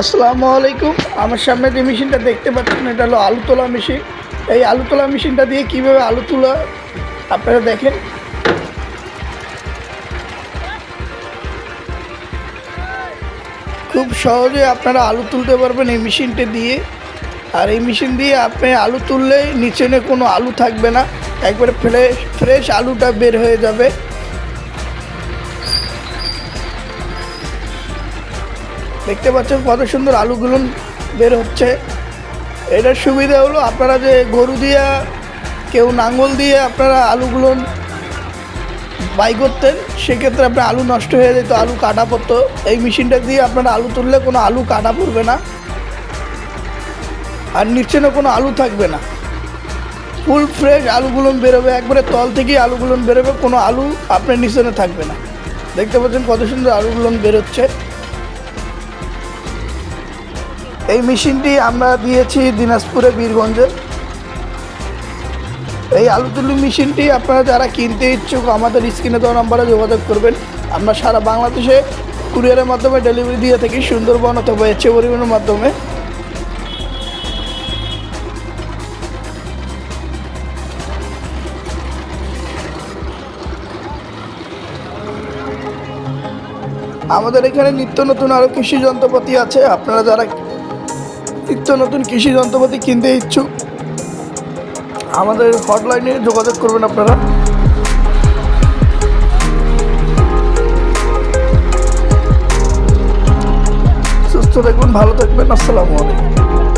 আসসালামু আলাইকুম। আমার সামনে যে মেশিনটা দেখতে পাচ্ছেন, এটা হলো আলু তোলা মেশিন। এই আলু তোলা মেশিনটা দিয়ে কীভাবে আলু তোলা, আপনারা দেখেন। খুব সহজে আপনারা আলু তুলতে পারবেন এই মেশিনটা দিয়ে। আর এই মেশিন দিয়ে আপনি আলু তুললেই নিচে কোনো আলু থাকবে না। একবারে ফ্রেশ ফ্রেশ আলুটা বের হয়ে যাবে। দেখতে পাচ্ছেন কত সুন্দর আলুগুলো বের হচ্ছে। এটার সুবিধা হলো আপনারা যে গরু দিয়ে, কেউ নাঙ্গল দিয়ে আপনারা আলুগুলো বাই করতেন, সেক্ষেত্রে আপনার আলু নষ্ট হয়ে যেত, আলু কাটা পড়তো। এই মেশিনটা দিয়ে আপনারা আলু তুললে কোনো আলু কাটা পড়বে না। আর নিচেনে কোনো আলু থাকবে না। ফুল ফ্রেশ আলুগুলো বেরোবে, একবারে তল থেকেই আলুগুলো বেরোবে, কোনো আলু আপনার নিচেনে থাকবে না। দেখতে পাচ্ছেন কত সুন্দর আলুগুলো বেরোচ্ছে। এই মেশিনটি আমরা দিয়েছি দিনাজপুরে বীরগঞ্জে। এই আলু তুলি মেশিনটি আপনারা যারা কিনতে ইচ্ছুক, আমাদের স্ক্রিনে দেওয়া নাম্বারে যোগাযোগ করবেন। আমরা সারা বাংলাদেশে কুরিয়ারের মাধ্যমে ডেলিভারি দিয়ে থাকি, সুন্দরবন অথবা এচ্ছে পরিবহনের মাধ্যমে। আমাদের এখানে নিত্য নতুন আরও কৃষি যন্ত্রপাতি আছে। আপনারা যারা নিত্য নতুন কৃষি যন্ত্রপাতি কিনতে ইচ্ছুক, আমাদের হটলাইনে যোগাযোগ করবেন আপনারা। সুস্থ থাকবেন ভালো থাকবেন, আসসালামু আলাইকুম।